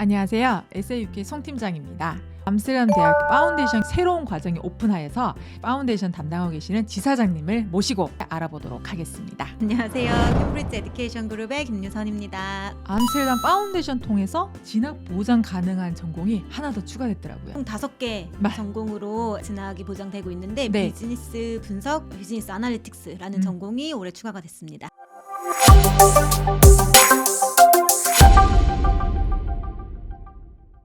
안녕하세요. SAUK 송 팀장입니다. 암스테르담 대학 파운데이션 새로운 과정이 오픈하여서 파운데이션 담당하고 계시는 지사장님을 모시고 알아보도록 하겠습니다. 안녕하세요. 캠브리지 에듀케이션 그룹의 김유선입니다. 암스테르담 파운데이션 통해서 진학 보장 가능한 전공이 하나 더 추가됐더라고요. 총 다섯 개 마- 전공으로 진학이 보장되고 있는데 네. 비즈니스 분석, 비즈니스 아날리틱스라는 음. 전공이 올해 추가가 됐습니다.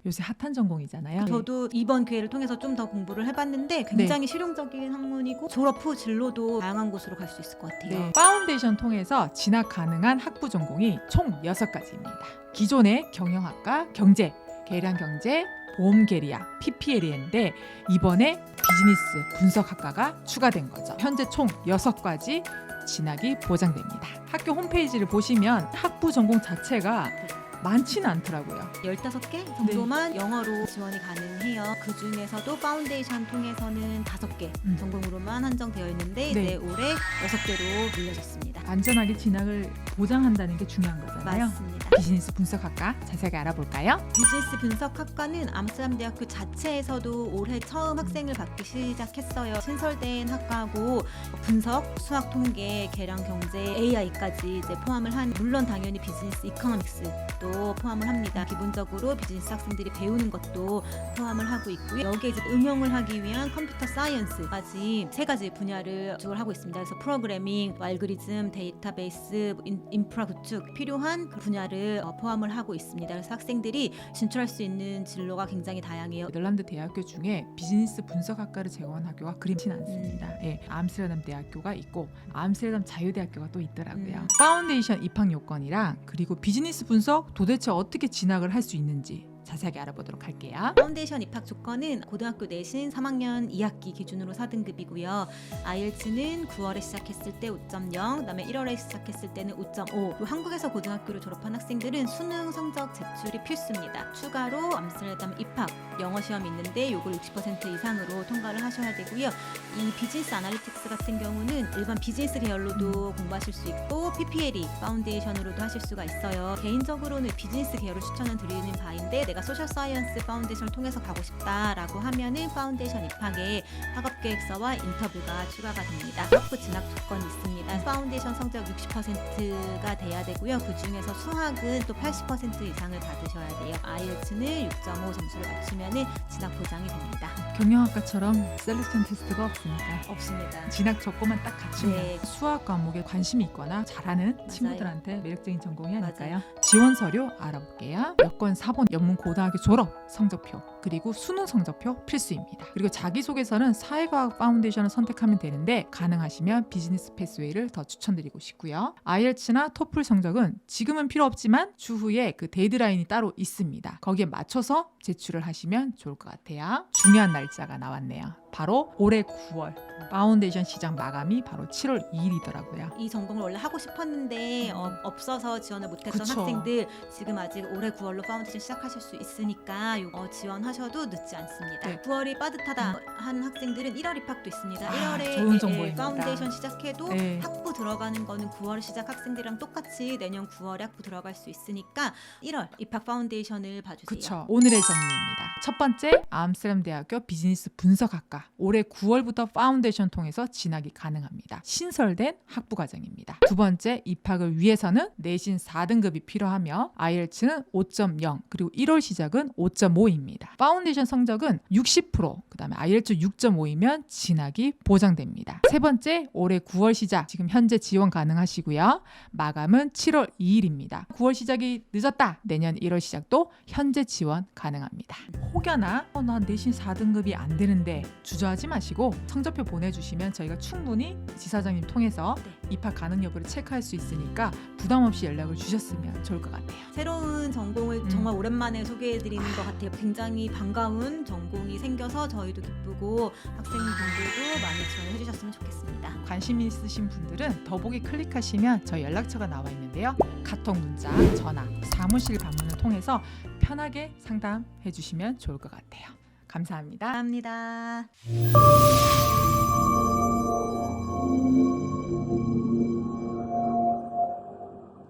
요새 핫한 전공이잖아요. 저도 이번 기회를 통해서 좀 더 공부를 해봤는데 굉장히 실용적인 학문이고 졸업 후 진로도 다양한 곳으로 갈 수 있을 것 같아요. 네, 파운데이션 통해서 진학 가능한 학부 전공이 총 6가지입니다. 기존의 경영학과, 경제, 계량 경제, 보험 계리학, PPL인데 이번에 비즈니스 분석학과가 추가된 거죠. 현재 총 6가지 진학이 보장됩니다. 학교 홈페이지를 보시면 학부 전공 자체가 많지는 않더라고요. 15개 정도만 영어로 지원이 가능해요. 그 중에서도 파운데이션 통해서는 5개 음. 전공으로만 한정되어 있는데 네. 이제 올해 6개로 늘려졌습니다. 안전하게 진학을 보장한다는 게 중요한 거잖아요. 맞습니다. 비즈니스 분석학과 자세하게 알아볼까요? 비즈니스 분석학과는 암스테르담 대학교 자체에서도 올해 처음 학생을 받기 시작했어요. 신설된 학과고 분석, 수학, 통계, 계량 경제, AI까지 이제 포함을 한 물론 당연히 비즈니스 이코노믹스도 포함을 합니다. 기본적으로 비즈니스 학생들이 배우는 것도 포함을 하고 있고요. 여기에 이제 응용을 하기 위한 컴퓨터 사이언스까지 세 가지 분야를 구축을 하고 있습니다. 그래서 프로그래밍, 알고리즘, 데이터베이스, 인, 인프라 구축 필요한 그 분야를 어, 포함을 하고 있습니다. 그래서 학생들이 진출할 수 있는 진로가 굉장히 다양해요. 네덜란드 대학교 중에 비즈니스 분석학과를 제공한 학교가 그림진 않습니다. 음. 예, 암스테르담 대학교가 있고 암스테르담 자유대학교가 또 있더라고요. 음. 파운데이션 입학 요건이랑 그리고 비즈니스 분석 도대체 어떻게 진학을 할 수 있는지 자세하게 알아보도록 할게요. 파운데이션 입학 조건은 고등학교 내신 3학년 2학기 기준으로 4등급이고요. 아이엘츠는 9월에 시작했을 때 5.0, 그다음에 1월에 시작했을 때는 5.5. 그리고 한국에서 고등학교를 졸업한 학생들은 수능 성적 제출이 필수입니다. 추가로 암스테르담 입학 영어 시험이 있는데 이걸 60% 이상으로 통과를 하셔야 되고요. 이 비즈니스 아날리틱스 같은 경우는 일반 비즈니스 계열로도 공부하실 수 있고 PPLE 파운데이션으로도 하실 수가 있어요. 개인적으로는 비즈니스 계열을 추천을 드리는 바인데 내가 소셜 사이언스 파운데이션을 통해서 가고 싶다라고 하면은 파운데이션 입학에 학업 계획서와 인터뷰가 추가가 됩니다. 학부 진학 조건이 있습니다. 파운데이션 성적 60%가 돼야 되고요. 그 중에서 수학은 또 80% 이상을 받으셔야 돼요. IELTS는 6.5 점수를 맞추면은 진학 보장이 됩니다. 경영학과처럼 셀렉션 테스트가 없으니까 없습니다. 진학 조건만 딱 갖추면 네. 수학 과목에 관심이 있거나 잘하는 친구들한테 매력적인 전공이 아닐까요? 지원 서류 알아볼게요. 여권 4번 영문 고등학교 졸업 성적표 그리고 수능 성적표 필수입니다. 그리고 자기소개서는 사회과학 파운데이션을 선택하면 되는데 가능하시면 비즈니스 패스웨이를 더 추천드리고 싶고요. IELTS나 토플 성적은 지금은 필요 없지만 추후에 그 데드라인이 따로 있습니다. 거기에 맞춰서 제출을 하시면 좋을 것 같아요. 중요한 날짜가 나왔네요. 바로 올해 9월 파운데이션 시장 마감이 바로 7월 2일이더라고요. 이 전공을 원래 하고 싶었는데 어, 없어서 지원을 못했던 그쵸. 학생들 지금 아직 올해 9월로 파운데이션 시작하실 수 있으니까 요거 지원하셔도 늦지 않습니다. 네. 9월이 빠듯하다 한 학생들은 1월 입학도 있습니다. 아, 1월에 좋은 정보입니다. 파운데이션 시작해도 네. 학부 들어가는 거는 9월 시작 학생들이랑 똑같이 내년 9월에 학부 들어갈 수 있으니까 1월 입학 파운데이션을 봐주세요. 그렇죠. 오늘의 정리입니다. 첫 번째, 암스테르담 대학교 비즈니스 분석학과. 올해 9월부터 파운데이션 통해서 진학이 가능합니다. 신설된 학부 과정입니다. 두 번째, 입학을 위해서는 내신 4등급이 필요하며 IELTS는 5.0 그리고 1월 시작은 5.5입니다. 파운데이션 성적은 60%, 그다음에 IELTS 6.5이면 진학이 보장됩니다. 세 번째, 올해 9월 시작 지금 현재 지원 가능하시고요. 마감은 7월 2일입니다. 9월 시작이 늦었다. 내년 1월 시작도 현재 지원 가능합니다. 혹여나 어, 나 내신 4등급이 안 되는데 주 저하지 마시고 성적표 보내주시면 저희가 충분히 지사장님 통해서 네. 입학 가능 여부를 체크할 수 있으니까 부담 없이 연락을 주셨으면 좋을 것 같아요. 새로운 전공을 음. 정말 오랜만에 소개해드리는 것 같아요. 굉장히 반가운 전공이 생겨서 저희도 기쁘고 학생분들도 많이 지원해 주셨으면 좋겠습니다. 관심 있으신 분들은 더보기 클릭하시면 저희 연락처가 나와 있는데요. 카톡 문자, 전화, 사무실 방문을 통해서 편하게 상담해 주시면 좋을 것 같아요. 감사합니다. 감사합니다.